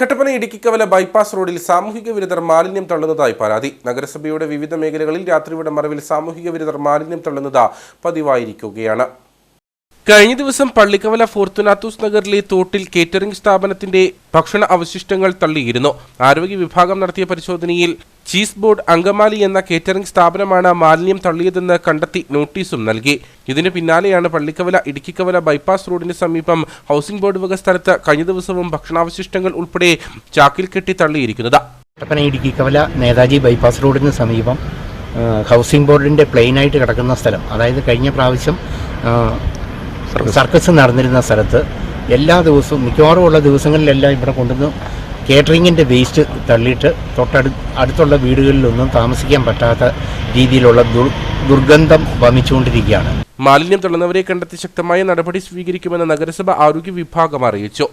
Kattappana Idukkikkavala bypass റോഡിൽ സാമൂഹിക വിരുദ്ധർ മാലിന്യം തള്ളുന്നതായി പരാതി. നഗരസഭയുടെ വിവിധ മേഖലകളിൽ രാത്രിയുടെ മറവിൽ സാമൂഹിക വിരുദ്ധർ മാലിന്യം തള്ളുന്നത് പതിവായിരിക്കുകയാണ്. കഴിഞ്ഞ ദിവസം പള്ളിക്കവല ഫോർത്തുനാത്തൂസ് നഗറിലെ തോട്ടിൽ കേറ്ററിംഗ് സ്ഥാപനത്തിന്റെ ഭക്ഷണ അവശിഷ്ടങ്ങൾ തള്ളിയിരുന്നു. ആരോഗ്യ വിഭാഗം നടത്തിയ പരിശോധനയിൽ ചീസ് ബോർഡ് അങ്കമാലി എന്ന കേറ്ററിംഗ് സ്ഥാപനമാണ് മാലിന്യം തള്ളിയതെന്ന് കണ്ടെത്തി നോട്ടീസും നൽകി. ഇതിന് പിന്നാലെയാണ് പള്ളിക്കവല ഇടുക്കിക്കവല ബൈപ്പാസ് റോഡിന് സമീപം ഹൗസിംഗ് ബോർഡ് വക സ്ഥലത്ത് കഴിഞ്ഞ ദിവസവും ഭക്ഷണാവശിഷ്ടങ്ങൾ ഉൾപ്പെടെ ചാക്കിൽ കെട്ടി തള്ളിയിരിക്കുന്നത്. കട്ടപ്പന ഇടുക്കിക്കവല നേതാജി ബൈപ്പാസ് റോഡിന് സമീപം ഹൗസിംഗ് ബോർഡിന്റെ പ്ലെയിനായിട്ട് കിടക്കുന്ന സ്ഥലം. അതായത് കഴിഞ്ഞ പ്രാവശ്യം സർക്കസ്. നടന്നിരുന്ന സ്ഥലത്ത് എല്ലാ ദിവസവും മിക്കവാറും ഉള്ള ദിവസങ്ങളിലെല്ലാം ഇവിടെ കൊണ്ടുവന്ന് കേറ്ററിങ്ങിന്റെ വേസ്റ്റ് തള്ളിയിട്ട് തൊട്ടടു അടുത്തുള്ള വീടുകളിലൊന്നും താമസിക്കാൻ പറ്റാത്ത രീതിയിലുള്ള ദുർ ദുർഗന്ധം വമിച്ചുകൊണ്ടിരിക്കുകയാണ്. മാലിന്യം തള്ളുന്നവരെ കണ്ടെത്തി ശക്തമായ നടപടി സ്വീകരിക്കുമെന്ന് നഗരസഭ ആരോഗ്യ വിഭാഗം അറിയിച്ചു.